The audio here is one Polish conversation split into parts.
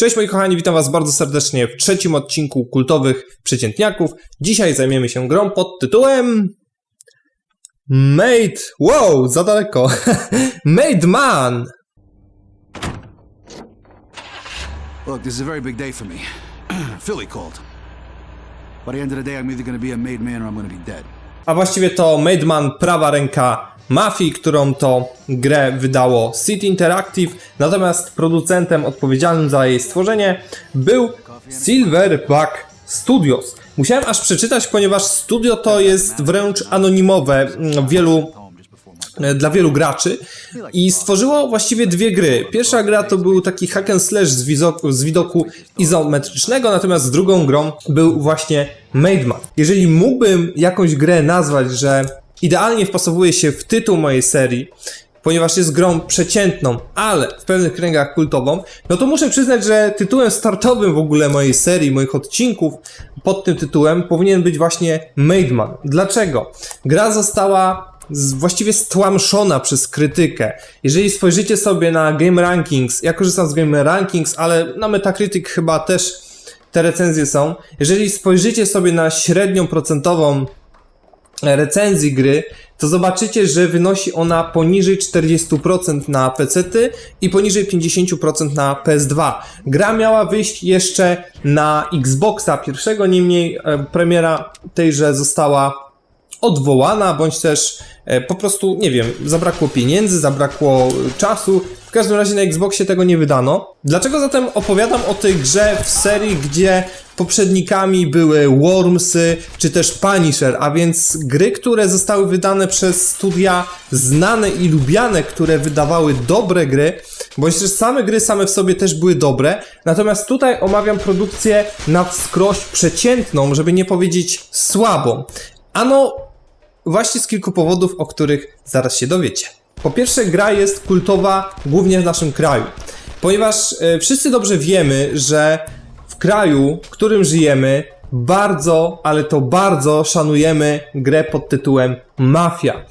Cześć moi kochani, witam was bardzo serdecznie w trzecim odcinku kultowych przeciętniaków. Dzisiaj zajmiemy się grą pod tytułem... Made... Wow, za daleko. Made Man! Look, this is a very big day for me. Philly called. By the end of the day, I'm either gonna be a made man or I'm gonna be dead. A właściwie to Made Man prawa ręka Mafii, którą to grę wydało City Interactive, natomiast producentem odpowiedzialnym za jej stworzenie był Silverback Studios. Musiałem aż przeczytać, ponieważ studio to jest wręcz anonimowe mm, wielu e, dla wielu graczy i stworzyło właściwie dwie gry. Pierwsza gra to był taki hack and slash z, wizoku, z widoku izometrycznego, natomiast drugą grą był właśnie Made Man. Jeżeli mógłbym jakąś grę nazwać, że idealnie wpasowuje się w tytuł mojej serii, ponieważ jest grą przeciętną, ale w pewnych kręgach kultową, no to muszę przyznać, że tytułem startowym w ogóle mojej serii, moich odcinków pod tym tytułem powinien być właśnie Made Man. Dlaczego? Gra została właściwie stłamszona przez krytykę. Jeżeli spojrzycie sobie na Game Rankings, ja korzystam z Game Rankings, ale na Metacritic chyba też te recenzje są. Jeżeli spojrzycie sobie na średnią procentową recenzji gry, to zobaczycie, że wynosi ona poniżej 40% na PC i poniżej 50% na PS2. Gra miała wyjść jeszcze na Xboxa pierwszego, niemniej e, premiera tejże została odwołana, bądź też po prostu, nie wiem, zabrakło pieniędzy, zabrakło e, czasu. W każdym razie na Xboxie tego nie wydano. Dlaczego zatem opowiadam o tej grze w serii, gdzie poprzednikami były Wormsy czy też Punisher, a więc gry, które zostały wydane przez studia znane i lubiane, które wydawały dobre gry, bądź też same gry same w sobie też były dobre. Natomiast tutaj omawiam produkcję na wskroś przeciętną, żeby nie powiedzieć słabą. Ano właśnie z kilku powodów, o których zaraz się dowiecie. Po pierwsze, gra jest kultowa głównie w naszym kraju, ponieważ e, wszyscy dobrze wiemy, że w kraju, w którym żyjemy, bardzo, ale to bardzo szanujemy grę pod tytułem Mafia.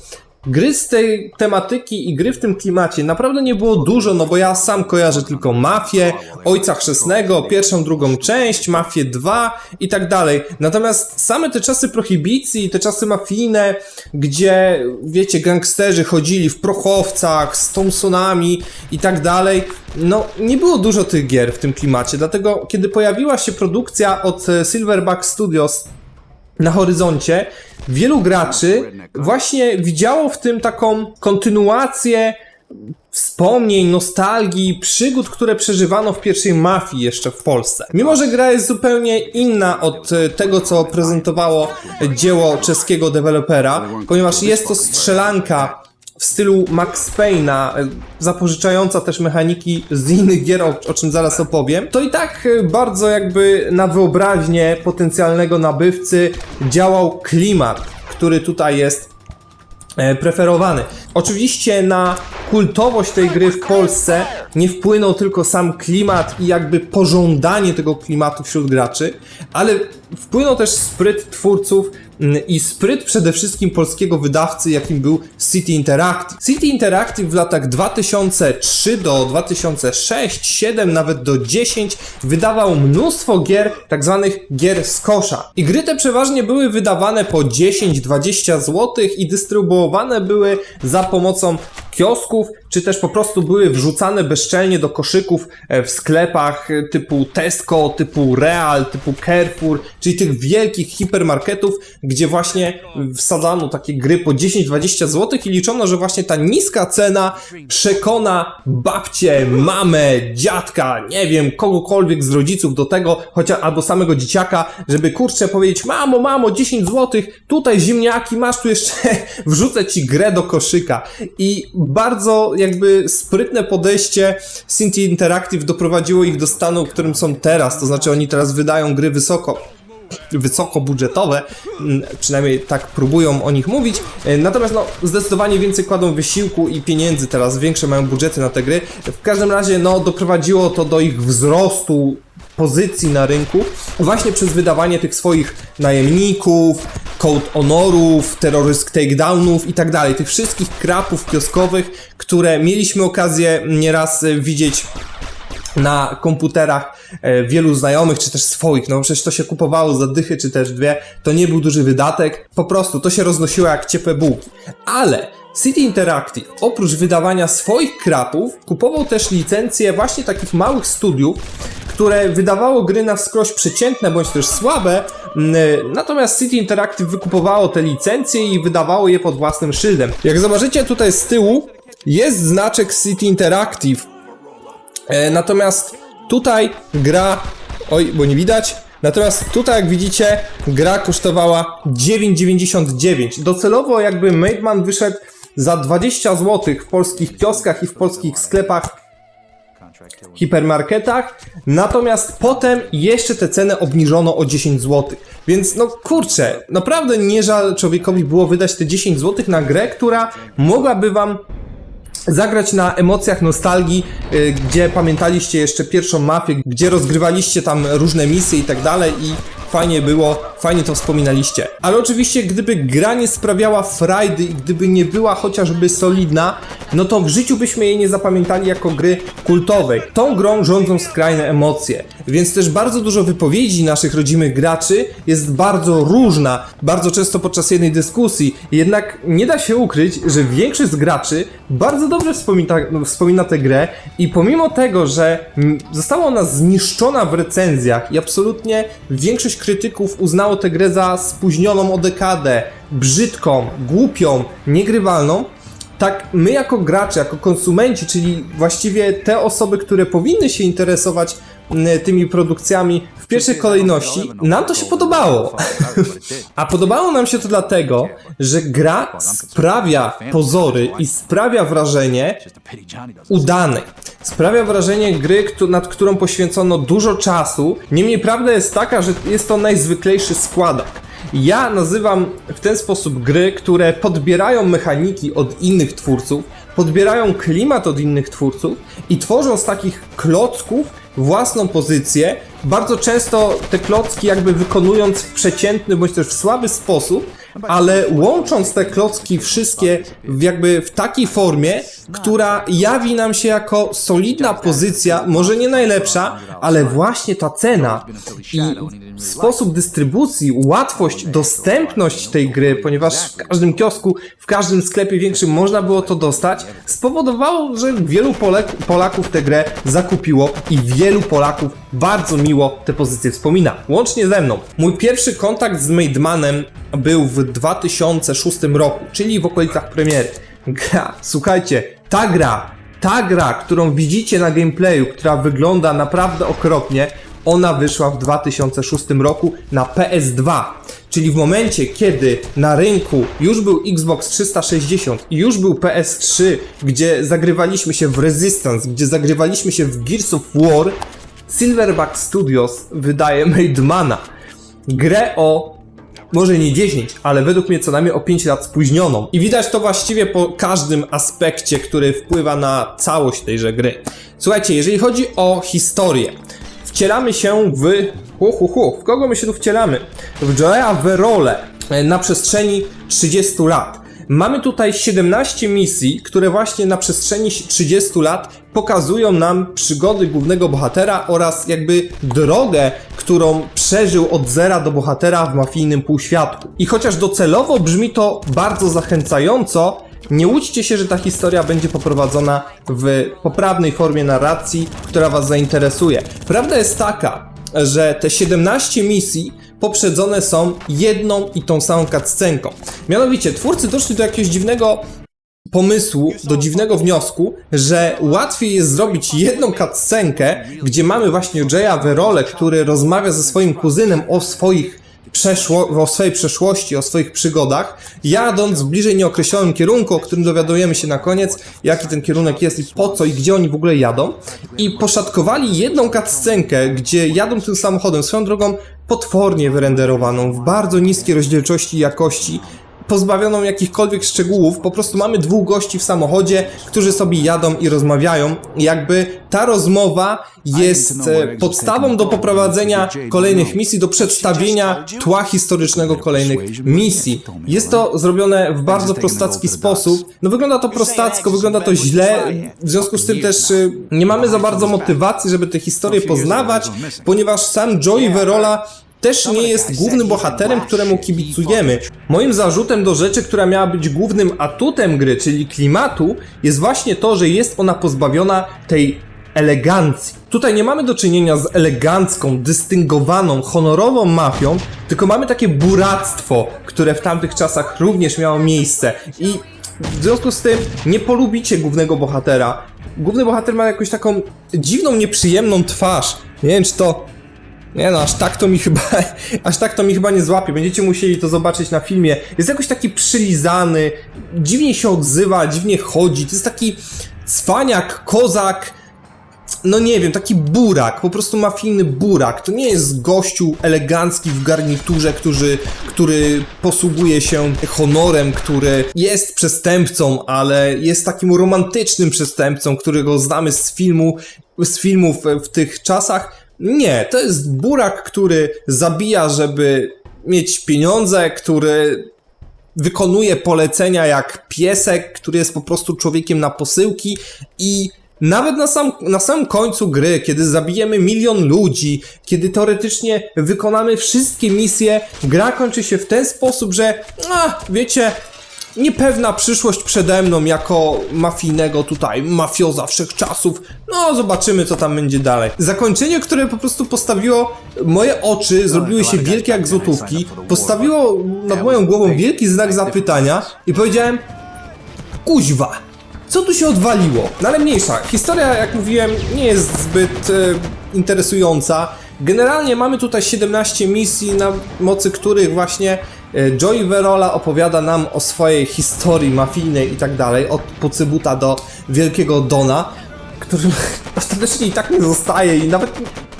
Gry z tej tematyki i gry w tym klimacie naprawdę nie było dużo, no bo ja sam kojarzę tylko Mafię, Ojca Chrzestnego, pierwszą, drugą część, Mafię 2 i tak dalej. Natomiast same te czasy prohibicji, te czasy mafijne, gdzie, wiecie, gangsterzy chodzili w prochowcach, z Thompsonami i tak dalej, no nie było dużo tych gier w tym klimacie, dlatego kiedy pojawiła się produkcja od Silverback Studios na horyzoncie, wielu graczy właśnie widziało w tym taką kontynuację wspomnień, nostalgii, przygód, które przeżywano w pierwszej mafii jeszcze w Polsce. Mimo, że gra jest zupełnie inna od e, tego, co prezentowało dzieło czeskiego dewelopera, ponieważ jest to strzelanka w stylu Max Payne'a, e, zapożyczająca też mechaniki z innych gier, o, o czym zaraz opowiem, to i tak e, bardzo jakby na wyobraźnię potencjalnego nabywcy działał klimat, który tutaj jest e, preferowany. Oczywiście na kultowość tej gry w Polsce nie wpłynął tylko sam klimat i jakby pożądanie tego klimatu wśród graczy, ale wpłynął też spryt twórców i spryt przede wszystkim polskiego wydawcy, jakim był City Interactive. City Interactive w latach 2003 do 2006, 7, nawet do 10 wydawał mnóstwo gier, tak zwanych gier z kosza. I gry te przeważnie były wydawane po 10-20 zł i dystrybuowane były za pomocą kiosków, czy też po prostu były wrzucane bezczelnie do koszyków e, w sklepach e, typu Tesco, typu Real, typu Carrefour, czyli tych wielkich hipermarketów, gdzie właśnie wsadzano takie gry po 10-20 zł i liczono, że właśnie ta niska cena przekona babcię, mamę, dziadka, nie wiem, kogokolwiek z rodziców do tego, chociaż albo samego dzieciaka, żeby kurczę powiedzieć, mamo, mamo, 10 zł, tutaj ziemniaki masz, tu jeszcze wrzucę ci grę do koszyka. I bardzo jakby sprytne podejście Cinti Interactive doprowadziło ich do stanu, w którym są teraz, to znaczy oni teraz wydają gry wysoko wysokobudżetowe, mm, przynajmniej tak próbują o nich mówić. E, Natomiast no, zdecydowanie więcej kładą wysiłku i pieniędzy teraz, większe mają budżety na te gry. W każdym razie no, doprowadziło to do ich wzrostu pozycji na rynku właśnie przez wydawanie tych swoich najemników, code honorów, terroryst takedownów i tak dalej. Tych wszystkich krapów kioskowych, które mieliśmy okazję nieraz e, widzieć na komputerach e, wielu znajomych, czy też swoich, no przecież to się kupowało za dychy, czy też dwie, to nie był duży wydatek, po prostu to się roznosiło jak ciepłe bułki. Ale City Interactive, oprócz wydawania swoich krapów, kupował też licencje właśnie takich małych studiów, które wydawało gry na wskroś przeciętne bądź też słabe, mm, natomiast City Interactive wykupowało te licencje i wydawało je pod własnym szyldem. Jak zobaczycie tutaj z tyłu, jest znaczek City Interactive, E, natomiast tutaj gra. Oj, bo nie widać. Natomiast tutaj, jak widzicie, gra kosztowała 9,99. Docelowo, jakby Maidman wyszedł za 20 zł w polskich kioskach i w polskich sklepach, hipermarketach. Natomiast potem jeszcze te ceny obniżono o 10 zł. Więc no kurczę, naprawdę nie żal człowiekowi było wydać te 10 zł na grę, która mogłaby wam zagrać na emocjach nostalgii, y, gdzie pamiętaliście jeszcze pierwszą mafię, gdzie rozgrywaliście tam różne misje i tak dalej i fajnie było, fajnie to wspominaliście. Ale oczywiście, gdyby gra nie sprawiała frajdy i gdyby nie była chociażby solidna, no to w życiu byśmy jej nie zapamiętali jako gry kultowej. Tą grą rządzą skrajne emocje, więc też bardzo dużo wypowiedzi naszych rodzimych graczy jest bardzo różna, bardzo często podczas jednej dyskusji, jednak nie da się ukryć, że większość z graczy bardzo dobrze wspomina, wspomina tę grę i pomimo tego, że została ona zniszczona w recenzjach i absolutnie większość krytyków uznało tę grę za spóźnioną o dekadę, brzydką, głupią, niegrywalną, tak my jako gracze, jako konsumenci, czyli właściwie te osoby, które powinny się interesować tymi produkcjami w pierwszej kolejności, nam to się podobało. A podobało nam się to dlatego, że gra sprawia pozory i sprawia wrażenie udanej. Sprawia wrażenie gry, nad którą poświęcono dużo czasu. Niemniej prawda jest taka, że jest to najzwyklejszy składak. Ja nazywam w ten sposób gry, które podbierają mechaniki od innych twórców, podbierają klimat od innych twórców i tworzą z takich klocków własną pozycję, bardzo często te klocki jakby wykonując w przeciętny bądź też w słaby sposób, ale łącząc te klocki wszystkie w jakby w takiej formie, która jawi nam się jako solidna pozycja, może nie najlepsza, ale właśnie ta cena i sposób dystrybucji, łatwość, dostępność tej gry, ponieważ w każdym kiosku, w każdym sklepie większym można było to dostać, spowodowało, że wielu Polek, Polaków tę grę zakupiło i wielu Polaków bardzo miło te pozycje wspomina, łącznie ze mną. Mój pierwszy kontakt z Maidmanem był w 2006 roku, czyli w okolicach premiery. Gra, słuchajcie, ta gra, ta gra, którą widzicie na gameplayu, która wygląda naprawdę okropnie, ona wyszła w 2006 roku na PS2. Czyli w momencie, kiedy na rynku już był Xbox 360 i już był PS3, gdzie zagrywaliśmy się w Resistance, gdzie zagrywaliśmy się w Gears of War, Silverback Studios wydaje Maidmana. Grę o może nie 10, ale według mnie co najmniej o 5 lat spóźnioną. I widać to właściwie po każdym aspekcie, który wpływa na całość tejże gry. Słuchajcie, jeżeli chodzi o historię, wcielamy się w... Hu, hu, hu. W kogo my się tu wcielamy? W Joea Verole na przestrzeni 30 lat. Mamy tutaj 17 misji, które właśnie na przestrzeni 30 lat pokazują nam przygody głównego bohatera oraz jakby drogę, którą przeżył od zera do bohatera w mafijnym półświatku. I chociaż docelowo brzmi to bardzo zachęcająco, nie łudźcie się, że ta historia będzie poprowadzona w poprawnej formie narracji, która Was zainteresuje. Prawda jest taka, że te 17 misji poprzedzone są jedną i tą samą cutscenką. Mianowicie, twórcy doszli do jakiegoś dziwnego pomysłu, do dziwnego wniosku, że łatwiej jest zrobić jedną cutscenkę, gdzie mamy właśnie Jaya Verole, który rozmawia ze swoim kuzynem o swoich przeszło, o swojej przeszłości, o swoich przygodach, jadąc w bliżej nieokreślonym kierunku, o którym dowiadujemy się na koniec, jaki ten kierunek jest i po co i gdzie oni w ogóle jadą. I poszatkowali jedną cutscenkę, gdzie jadą tym samochodem, swoją drogą potwornie wyrenderowaną, w bardzo niskiej rozdzielczości i jakości, pozbawioną jakichkolwiek szczegółów. Po prostu mamy dwóch gości w samochodzie, którzy sobie jadą i rozmawiają. Jakby ta rozmowa jest e, podstawą do poprowadzenia kolejnych misji, do przedstawienia tła historycznego kolejnych misji. Jest to zrobione w bardzo prostacki sposób. No wygląda to prostacko, wygląda to źle, w związku z tym też y, nie mamy za bardzo motywacji, żeby tę historię poznawać, ponieważ sam Joey Verola też nie jest głównym bohaterem, któremu kibicujemy. Moim zarzutem do rzeczy, która miała być głównym atutem gry, czyli klimatu, jest właśnie to, że jest ona pozbawiona tej elegancji. Tutaj nie mamy do czynienia z elegancką, dystyngowaną, honorową mafią, tylko mamy takie buractwo, które w tamtych czasach również miało miejsce. I w związku z tym nie polubicie głównego bohatera. Główny bohater ma jakąś taką dziwną, nieprzyjemną twarz. Nie wiem, czy to nie no, aż tak to mi chyba, aż tak to mi chyba nie złapie. Będziecie musieli to zobaczyć na filmie. Jest jakoś taki przylizany, dziwnie się odzywa, dziwnie chodzi. To jest taki cwaniak, kozak, no nie wiem, taki burak, po prostu mafijny burak. To nie jest gościu elegancki w garniturze, który, który posługuje się honorem, który jest przestępcą, ale jest takim romantycznym przestępcą, którego znamy z filmu, z filmów w tych czasach. Nie, to jest burak, który zabija, żeby mieć pieniądze, który wykonuje polecenia jak piesek, który jest po prostu człowiekiem na posyłki i nawet na, sam, na samym końcu gry, kiedy zabijemy milion ludzi, kiedy teoretycznie wykonamy wszystkie misje, gra kończy się w ten sposób, że a, wiecie, niepewna przyszłość przede mną jako mafijnego tutaj mafioza wszechczasów. No, zobaczymy co tam będzie dalej. Zakończenie, które po prostu postawiło moje oczy, zrobiły się wielkie jak złotówki, postawiło nad moją głową wielki znak zapytania i powiedziałem kuźwa, co tu się odwaliło? No ale mniejsza, historia, jak mówiłem, nie jest zbyt e, interesująca. Generalnie mamy tutaj 17 misji, na mocy których właśnie Joey Verola opowiada nam o swojej historii mafijnej i tak dalej, od Pocybuta do Wielkiego Dona, którym ostatecznie i tak nie zostaje i nawet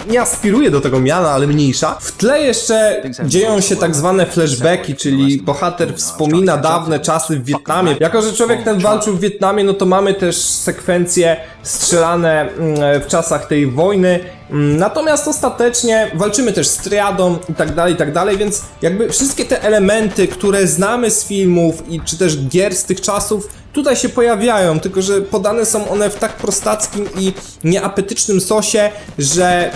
nie aspiruje do tego miana, ale mniejsza. W tle jeszcze dzieją się tak zwane flashbacki, czyli bohater wspomina dawne czasy w Wietnamie. Jako, że człowiek ten walczył w Wietnamie, no to mamy też sekwencje strzelane mm, w czasach tej wojny. Mm, Natomiast ostatecznie walczymy też z triadą i tak dalej, i tak dalej, więc jakby wszystkie te elementy, które znamy z filmów i czy też gier z tych czasów, tutaj się pojawiają, tylko że podane są one w tak prostackim i nieapetycznym sosie, że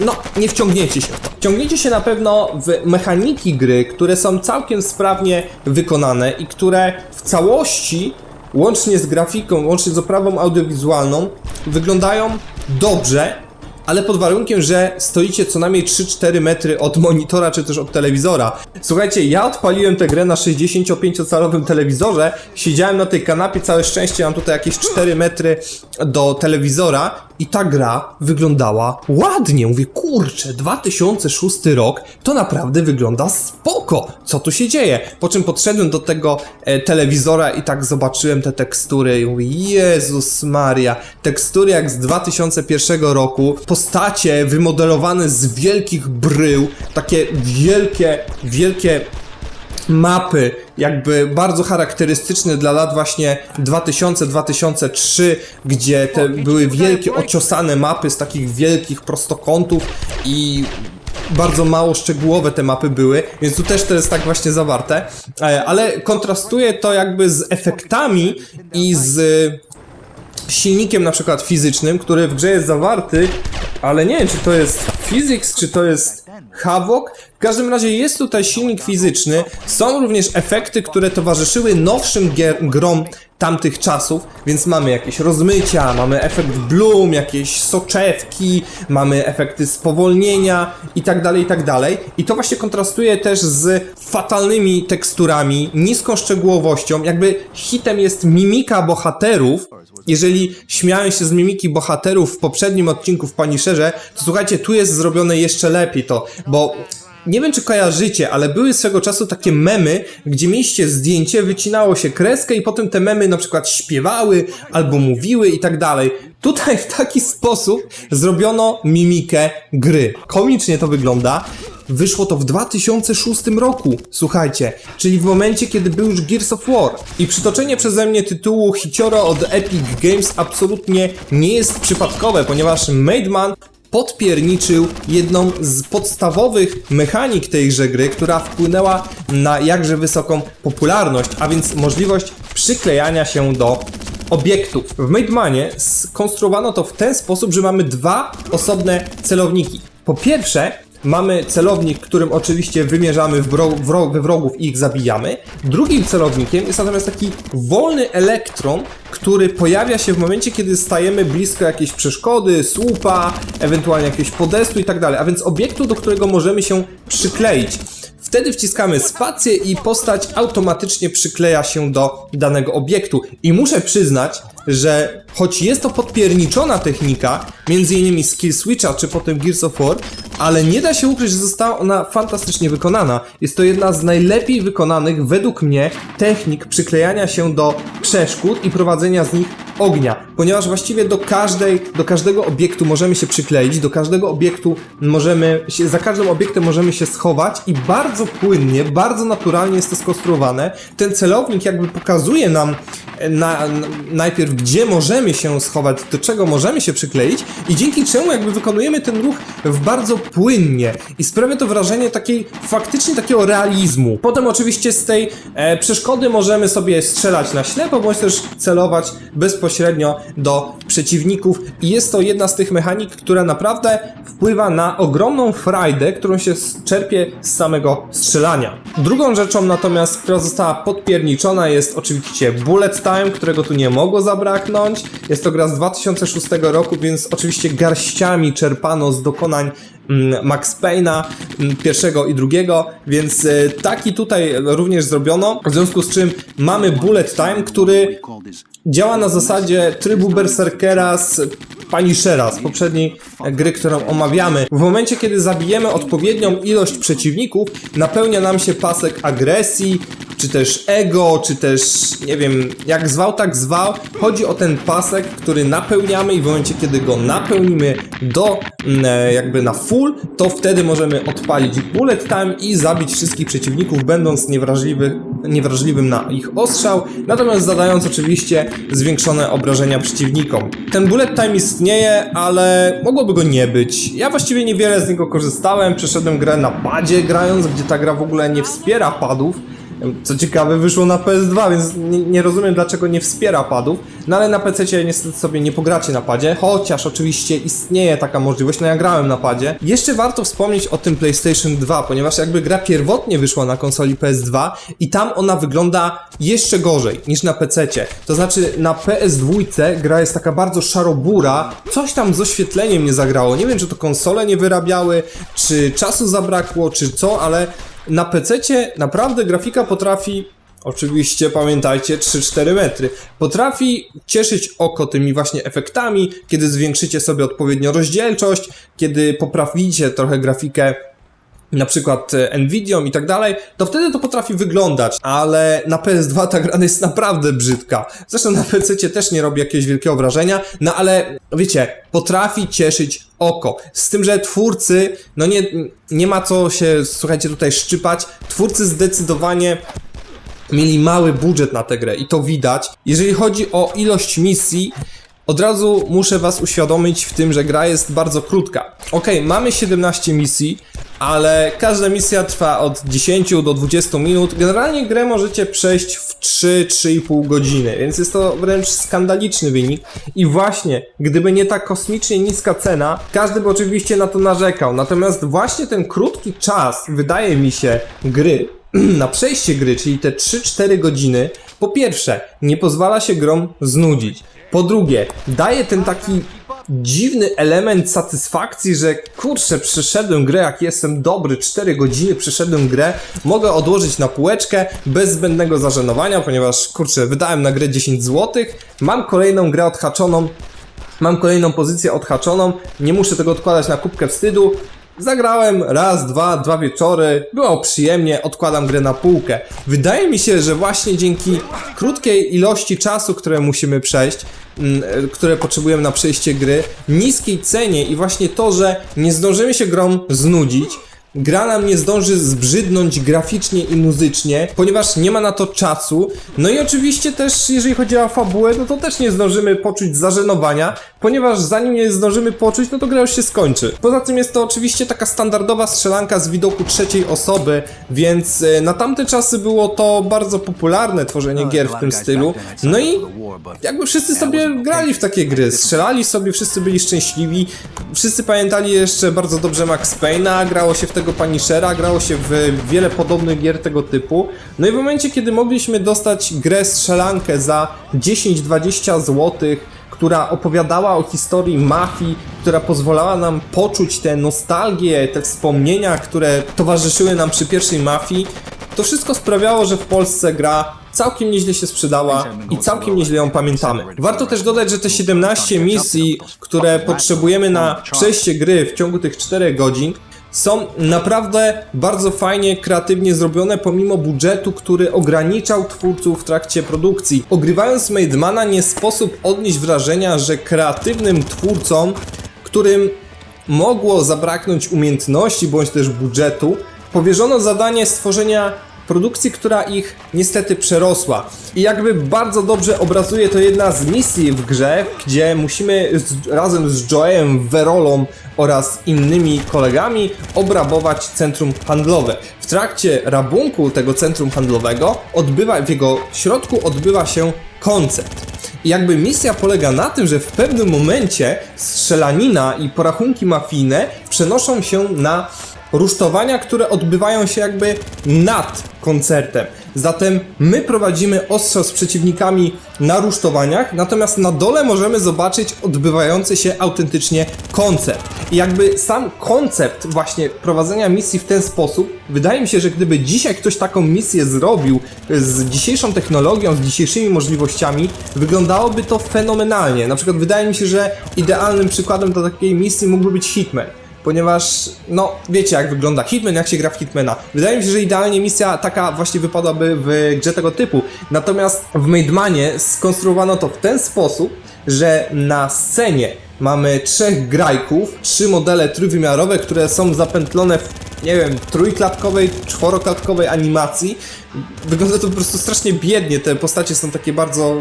no, nie wciągniecie się w to. Wciągniecie się na pewno w mechaniki gry, które są całkiem sprawnie wykonane i które w całości, łącznie z grafiką, łącznie z oprawą audiowizualną, wyglądają dobrze, ale pod warunkiem, że stoicie co najmniej 3-4 metry od monitora czy też od telewizora. Słuchajcie, ja odpaliłem tę grę na 65-calowym telewizorze, siedziałem na tej kanapie, całe szczęście mam tutaj jakieś 4 metry do telewizora i ta gra wyglądała ładnie. Mówię, kurczę, 2006 rok to naprawdę wygląda spoko. Co tu się dzieje? Po czym podszedłem do tego e, telewizora i tak zobaczyłem te tekstury i mówię, Jezus Maria, tekstury jak z 2001 roku, postacie wymodelowane z wielkich brył, takie wielkie, wielkie mapy, jakby bardzo charakterystyczne dla lat właśnie 2000-2003, gdzie te były wielkie ociosane mapy z takich wielkich prostokątów i bardzo mało szczegółowe te mapy były, więc tu też to jest tak właśnie zawarte, E, ale kontrastuje to jakby z efektami i z silnikiem na przykład fizycznym, który w grze jest zawarty, ale nie wiem czy to jest Physics, czy to jest Havok. W każdym razie jest tutaj silnik fizyczny, są również efekty, które towarzyszyły nowszym grom tamtych czasów, więc mamy jakieś rozmycia, mamy efekt bloom, jakieś soczewki, mamy efekty spowolnienia i tak dalej, i tak dalej. I to właśnie kontrastuje też z fatalnymi teksturami, niską szczegółowością, jakby hitem jest mimika bohaterów, jeżeli śmiałem się z mimiki bohaterów w poprzednim odcinku w Punisherze, to słuchajcie, tu jest zrobione jeszcze lepiej to, bo nie wiem czy kojarzycie, ale były swego czasu takie memy, gdzie mieliście zdjęcie, wycinało się kreskę i potem te memy na przykład śpiewały albo mówiły i tak dalej. Tutaj w taki sposób zrobiono mimikę gry. Komicznie to wygląda. Wyszło to w 2006 roku, słuchajcie, czyli w momencie, kiedy był już Gears of War. I przytoczenie przeze mnie tytułu Hicioro od Epic Games absolutnie nie jest przypadkowe, ponieważ Mademan podpierniczył jedną z podstawowych mechanik tejże gry, która wpłynęła na jakże wysoką popularność, a więc możliwość przyklejania się do obiektów. W Mademanie skonstruowano to w ten sposób, że mamy dwa osobne celowniki. Po pierwsze, mamy celownik, którym oczywiście wymierzamy w wro- wrogów i ich zabijamy. Drugim celownikiem jest natomiast taki wolny elektron, który pojawia się w momencie, kiedy stajemy blisko jakiejś przeszkody, słupa, ewentualnie jakiegoś podestu i tak dalej, a więc obiektu, do którego możemy się przykleić. Wtedy wciskamy spację i postać automatycznie przykleja się do danego obiektu. I muszę przyznać, że choć jest to podpierniczona technika, między innymi z Kill Switcha czy potem Gears of War, ale nie da się ukryć, że została ona fantastycznie wykonana. Jest to jedna z najlepiej wykonanych, według mnie, technik przyklejania się do przeszkód i prowadzenia z nich ognia, ponieważ właściwie do każdej, do każdego obiektu możemy się przykleić, do każdego obiektu możemy się, za każdym obiektem możemy się schować i bardzo płynnie, bardzo naturalnie jest to skonstruowane. Ten celownik jakby pokazuje nam e, na, na, najpierw, gdzie możemy się schować, do czego możemy się przykleić i dzięki czemu jakby wykonujemy ten ruch w bardzo płynnie i sprawia to wrażenie takiej, faktycznie takiego realizmu. Potem oczywiście z tej e, przeszkody możemy sobie strzelać na ślepo, bądź też celować bezpośrednio do przeciwników i jest to jedna z tych mechanik, która naprawdę wpływa na ogromną frajdę, którą się czerpie z samego strzelania. Drugą rzeczą natomiast, która została podpierniczona jest oczywiście Bullet Time, którego tu nie mogło zabraknąć. Jest to gra z 2006 roku, więc oczywiście garściami czerpano z dokonań mm, Max Payne'a mm, pierwszego i drugiego, więc e, taki tutaj również zrobiono, w związku z czym mamy Bullet Time, który działa na zasadzie trybu Berserkera z Punishera, z poprzedniej gry, którą omawiamy. W momencie, kiedy zabijemy odpowiednią ilość przeciwników, napełnia nam się pasek agresji, czy też ego, czy też, nie wiem, jak zwał, tak zwał. Chodzi o ten pasek, który napełniamy i w momencie, kiedy go napełnimy do, mm, e, jakby na full, to wtedy możemy odpalić bullet time i zabić wszystkich przeciwników, będąc niewrażliwy, niewrażliwym na ich ostrzał, natomiast zadając oczywiście zwiększone obrażenia przeciwnikom. Ten bullet time istnieje, ale mogłoby go nie być. Ja właściwie niewiele z niego korzystałem, przeszedłem grę na padzie grając, gdzie ta gra w ogóle nie wspiera padów. Co ciekawe, wyszło na PS2, więc nie, nie rozumiem dlaczego nie wspiera padów. No ale na PC niestety sobie nie pogracie na padzie, chociaż oczywiście istnieje taka możliwość, no ja grałem na padzie. Jeszcze warto wspomnieć o tym PlayStation 2, ponieważ jakby gra pierwotnie wyszła na konsoli PS2 i tam ona wygląda jeszcze gorzej niż na PC. To znaczy na PS2 gra jest taka bardzo szarobura, coś tam z oświetleniem nie zagrało. Nie wiem, czy to konsole nie wyrabiały, czy czasu zabrakło, czy co, ale na PC naprawdę grafika potrafi, oczywiście pamiętajcie, 3-4 metry, potrafi cieszyć oko tymi właśnie efektami, kiedy zwiększycie sobie odpowiednio rozdzielczość, kiedy poprawicie trochę grafikę na przykład e, Nvidią i tak dalej, to wtedy to potrafi wyglądać, ale na PS2 ta gra jest naprawdę brzydka. Zresztą na PC też nie robi jakiegoś wielkiego wrażenia, no ale wiecie, potrafi cieszyć oko. Z tym, że twórcy, no nie, nie ma co się, słuchajcie, tutaj szczypać, twórcy zdecydowanie mieli mały budżet na tę grę i to widać. Jeżeli chodzi o ilość misji, od razu muszę was uświadomić w tym, że gra jest bardzo krótka. Ok, mamy 17 misji, ale każda misja trwa od 10 do 20 minut. Generalnie grę możecie przejść w 3-3,5 godziny, więc jest to wręcz skandaliczny wynik. I właśnie, gdyby nie ta kosmicznie niska cena, każdy by oczywiście na to narzekał. Natomiast właśnie ten krótki czas, wydaje mi się, gry na przejście gry, czyli te 3-4 godziny, po pierwsze, nie pozwala się grom znudzić. Po drugie, daje ten taki dziwny element satysfakcji, że kurczę, przeszedłem grę, jak jestem dobry, 4 godziny przeszedłem grę, mogę odłożyć na półeczkę bez zbędnego zażenowania, ponieważ kurczę, wydałem na grę 10 zł, mam kolejną grę odhaczoną, mam kolejną pozycję odhaczoną, nie muszę tego odkładać na kubkę wstydu. Zagrałem raz, dwa, dwa wieczory, było przyjemnie, odkładam grę na półkę. Wydaje mi się, że właśnie dzięki krótkiej ilości czasu, które musimy przejść, mm, e, które potrzebujemy na przejście gry, niskiej cenie i właśnie to, że nie zdążymy się grom znudzić, gra nam nie zdąży zbrzydnąć graficznie i muzycznie, ponieważ nie ma na to czasu. No i oczywiście też, jeżeli chodzi o fabułę, no to też nie zdążymy poczuć zażenowania, ponieważ zanim nie zdążymy poczuć, no to gra już się skończy. Poza tym jest to oczywiście taka standardowa strzelanka z widoku trzeciej osoby, więc e, na tamte czasy było to bardzo popularne tworzenie gier w tym stylu. No i jakby wszyscy sobie grali w takie gry, strzelali sobie, wszyscy byli szczęśliwi, wszyscy pamiętali jeszcze bardzo dobrze Max Payne'a, grało się w tego Punishera, grało się w wiele podobnych gier tego typu. No i w momencie, kiedy mogliśmy dostać grę strzelankę za 10-20 złotych, która opowiadała o historii mafii, która pozwalała nam poczuć tę nostalgię, te wspomnienia, które towarzyszyły nam przy pierwszej mafii, to wszystko sprawiało, że w Polsce gra całkiem nieźle się sprzedała i całkiem nieźle ją pamiętamy. Warto też dodać, że te 17 misji, które potrzebujemy na przejście gry w ciągu tych 4 godzin, są naprawdę bardzo fajnie, kreatywnie zrobione, pomimo budżetu, który ograniczał twórców w trakcie produkcji. Ogrywając Mademana nie sposób odnieść wrażenia, że kreatywnym twórcom, którym mogło zabraknąć umiejętności bądź też budżetu, powierzono zadanie stworzenia produkcji, która ich niestety przerosła. I jakby bardzo dobrze obrazuje to jedna z misji w grze, gdzie musimy z, razem z Joe'em, Verolą oraz innymi kolegami obrabować centrum handlowe. W trakcie rabunku tego centrum handlowego odbywa, w jego środku odbywa się koncert. I jakby misja polega na tym, że w pewnym momencie strzelanina i porachunki mafijne przenoszą się na rusztowania, które odbywają się jakby nad koncertem. Zatem my prowadzimy ostrzał z przeciwnikami na rusztowaniach, natomiast na dole możemy zobaczyć odbywający się autentycznie koncert. I jakby sam koncept właśnie prowadzenia misji w ten sposób, wydaje mi się, że gdyby dzisiaj ktoś taką misję zrobił z dzisiejszą technologią, z dzisiejszymi możliwościami, wyglądałoby to fenomenalnie. Na przykład wydaje mi się, że idealnym przykładem do takiej misji mógłby być Hitman ponieważ, no, wiecie jak wygląda Hitman, jak się gra w Hitmana. Wydaje mi się, że idealnie misja taka właśnie wypadłaby w grze tego typu. Natomiast w Mademanie skonstruowano to w ten sposób, że na scenie mamy trzech grajków, trzy modele trójwymiarowe, które są zapętlone w, nie wiem, trójklatkowej, czworoklatkowej animacji. Wygląda to po prostu strasznie biednie, te postacie są takie bardzo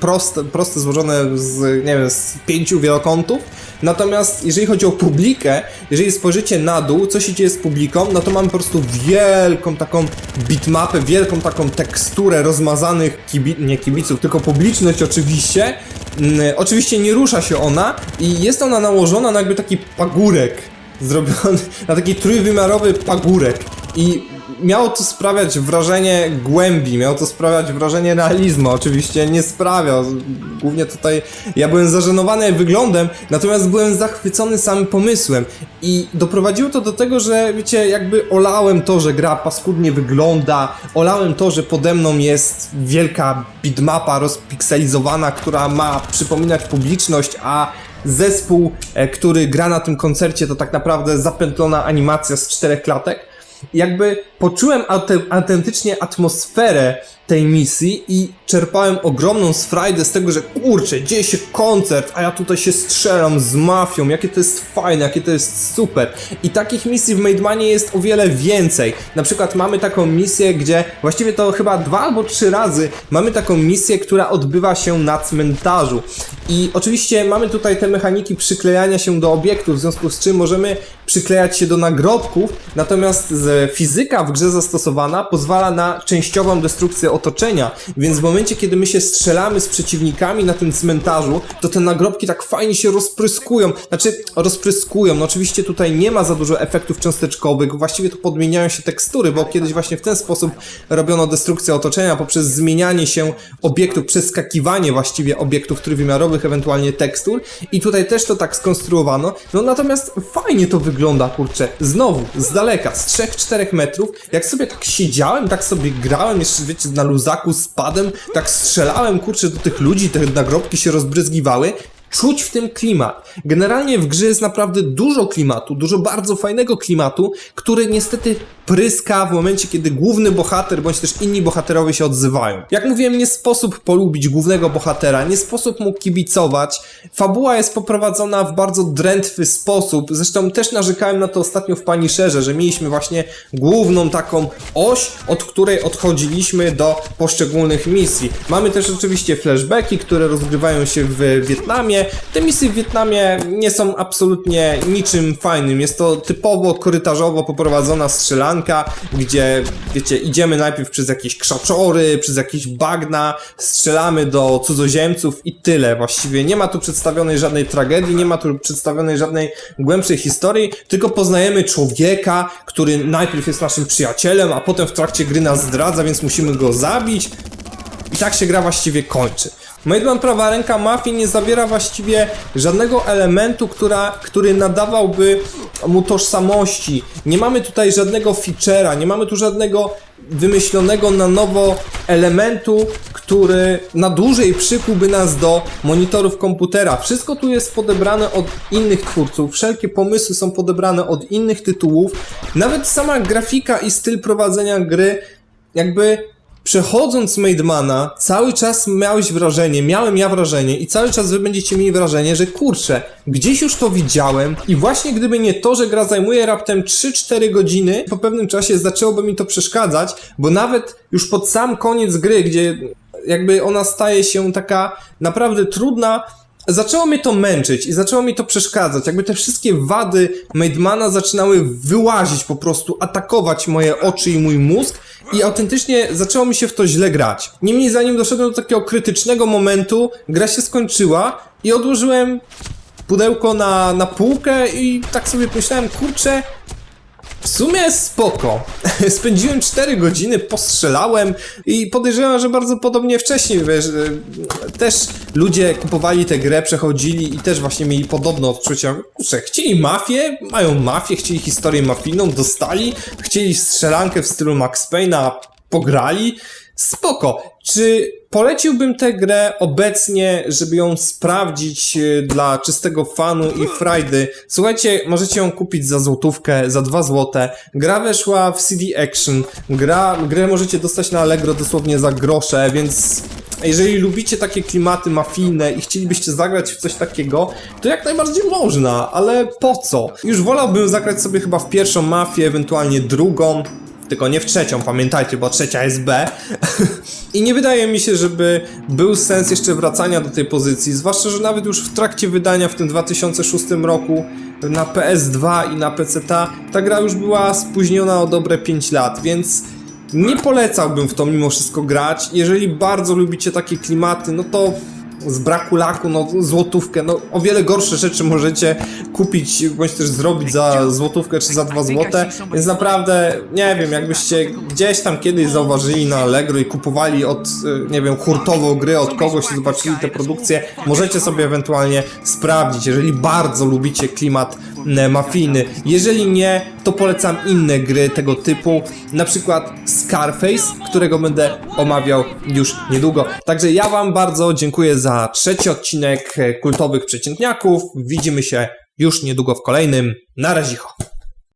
proste, proste złożone z, nie wiem, z pięciu wielokątów. Natomiast jeżeli chodzi o publikę, jeżeli spojrzycie na dół, co się dzieje z publiką, no to mamy po prostu wielką taką bitmapę, wielką taką teksturę rozmazanych kibi nie kibiców, tylko publiczność oczywiście. Mm, oczywiście nie rusza się ona i jest ona nałożona na jakby taki pagórek zrobiony, na taki trójwymiarowy pagórek. I miało to sprawiać wrażenie głębi, miało to sprawiać wrażenie realizmu. Oczywiście nie sprawia. Głównie tutaj ja byłem zażenowany wyglądem, natomiast byłem zachwycony samym pomysłem. I doprowadziło to do tego, że wiecie, jakby olałem to, że gra paskudnie wygląda, olałem to, że pode mną jest wielka bitmapa rozpikselizowana, która ma przypominać publiczność, a zespół, e, który gra na tym koncercie, to tak naprawdę zapętlona animacja z czterech klatek jakby poczułem aute- autentycznie atmosferę tej misji i czerpałem ogromną frajdę z tego, że kurczę, dzieje się koncert, a ja tutaj się strzelam z mafią, jakie to jest fajne, jakie to jest super. I takich misji w Mademanie jest o wiele więcej. Na przykład mamy taką misję, gdzie właściwie to chyba dwa albo trzy razy mamy taką misję, która odbywa się na cmentarzu. I oczywiście mamy tutaj te mechaniki przyklejania się do obiektów, w związku z czym możemy przyklejać się do nagrobków, natomiast fizyka w grze zastosowana pozwala na częściową destrukcję otoczenia, więc w momencie, kiedy my się strzelamy z przeciwnikami na tym cmentarzu, to te nagrobki tak fajnie się rozpryskują, znaczy rozpryskują, no oczywiście tutaj nie ma za dużo efektów cząsteczkowych, właściwie tu podmieniają się tekstury, bo kiedyś właśnie w ten sposób robiono destrukcję otoczenia poprzez zmienianie się obiektów, przeskakiwanie właściwie obiektów trójwymiarowych, ewentualnie tekstur. I tutaj też to tak skonstruowano, no natomiast fajnie to wygląda, kurczę, znowu, z daleka, z 3-4 metrów, jak sobie tak siedziałem, tak sobie grałem, jeszcze wiecie, na luzaku z padem, tak strzelałem, kurczę, do tych ludzi, te nagrobki się rozbryzgiwały, czuć w tym klimat. Generalnie w grze jest naprawdę dużo klimatu, dużo bardzo fajnego klimatu, który niestety pryska w momencie, kiedy główny bohater bądź też inni bohaterowie się odzywają. Jak mówiłem, nie sposób polubić głównego bohatera, nie sposób mu kibicować. Fabuła jest poprowadzona w bardzo drętwy sposób. Zresztą też narzekałem na to ostatnio w Punisherze, że mieliśmy właśnie główną taką oś, od której odchodziliśmy do poszczególnych misji. Mamy też oczywiście flashbacki, które rozgrywają się w Wietnamie. Te misje w Wietnamie nie są absolutnie niczym fajnym. Jest to typowo korytarzowo poprowadzona strzelanka, gdzie, wiecie, idziemy najpierw przez jakieś krzaczory, przez jakieś bagna, strzelamy do cudzoziemców i tyle. Właściwie nie ma tu przedstawionej żadnej tragedii, nie ma tu przedstawionej żadnej głębszej historii, tylko poznajemy człowieka, który najpierw jest naszym przyjacielem, a potem w trakcie gry nas zdradza, więc musimy go zabić. I tak się gra właściwie kończy. Maidman prawa ręka mafii nie zawiera właściwie żadnego elementu, która, który nadawałby mu tożsamości. Nie mamy tutaj żadnego feature'a, nie mamy tu żadnego wymyślonego na nowo elementu, który na dłużej przykułby nas do monitorów komputera. Wszystko tu jest podebrane od innych twórców, wszelkie pomysły są podebrane od innych tytułów. Nawet sama grafika i styl prowadzenia gry jakby przechodząc Maidmana, cały czas miałeś wrażenie, miałem ja wrażenie i cały czas wy będziecie mieli wrażenie, że kurczę, gdzieś już to widziałem i właśnie gdyby nie to, że gra zajmuje raptem 3-4 godziny, po pewnym czasie zaczęłoby mi to przeszkadzać, bo nawet już pod sam koniec gry, gdzie jakby ona staje się taka naprawdę trudna, zaczęło mnie to męczyć i zaczęło mi to przeszkadzać. Jakby te wszystkie wady Maidmana zaczynały wyłazić po prostu, atakować moje oczy i mój mózg i autentycznie zaczęło mi się w to źle grać. Niemniej zanim doszedłem do takiego krytycznego momentu, gra się skończyła i odłożyłem pudełko na, na półkę i tak sobie pomyślałem, kurczę, sumie spoko. Spędziłem 4 godziny, postrzelałem i podejrzewam, że bardzo podobnie wcześniej, wiesz, e, też ludzie kupowali tę grę, przechodzili i też właśnie mieli podobne odczucia. Kurczę, chcieli mafię, mają mafię, chcieli historię mafijną, dostali, chcieli strzelankę w stylu Max Payne'a, pograli. Spoko. Czy poleciłbym tę grę obecnie, żeby ją sprawdzić e, dla czystego fanu i frajdy? Słuchajcie, możecie ją kupić za złotówkę, za dwa złote. Gra weszła w CD Action. Gra, grę możecie dostać na Allegro dosłownie za grosze, więc jeżeli lubicie takie klimaty mafijne i chcielibyście zagrać w coś takiego, to jak najbardziej można, ale po co? Już wolałbym zagrać sobie chyba w pierwszą mafię, ewentualnie drugą, tylko nie w trzecią, pamiętajcie, bo trzecia jest B. I nie wydaje mi się, żeby był sens jeszcze wracania do tej pozycji, zwłaszcza, że nawet już w trakcie wydania w tym 2006 roku na PS2 i na PC ta gra już była spóźniona o dobre 5 lat, więc nie polecałbym w to mimo wszystko grać. Jeżeli bardzo lubicie takie klimaty, no to z braku laku, no złotówkę, no o wiele gorsze rzeczy możecie kupić, bądź też zrobić za złotówkę czy za dwa złote, więc naprawdę, nie wiem, jakbyście gdzieś tam kiedyś zauważyli na Allegro i kupowali od, y, nie wiem, hurtowo gry od kogoś i zobaczyli te produkcje, możecie sobie ewentualnie sprawdzić, jeżeli bardzo lubicie klimat e, mafijny. Jeżeli nie, to polecam inne gry tego typu, na przykład Scarface, którego będę omawiał już niedługo. Także ja wam bardzo dziękuję za trzeci odcinek e, kultowych przeciętniaków. Widzimy się już niedługo w kolejnym. Na razie.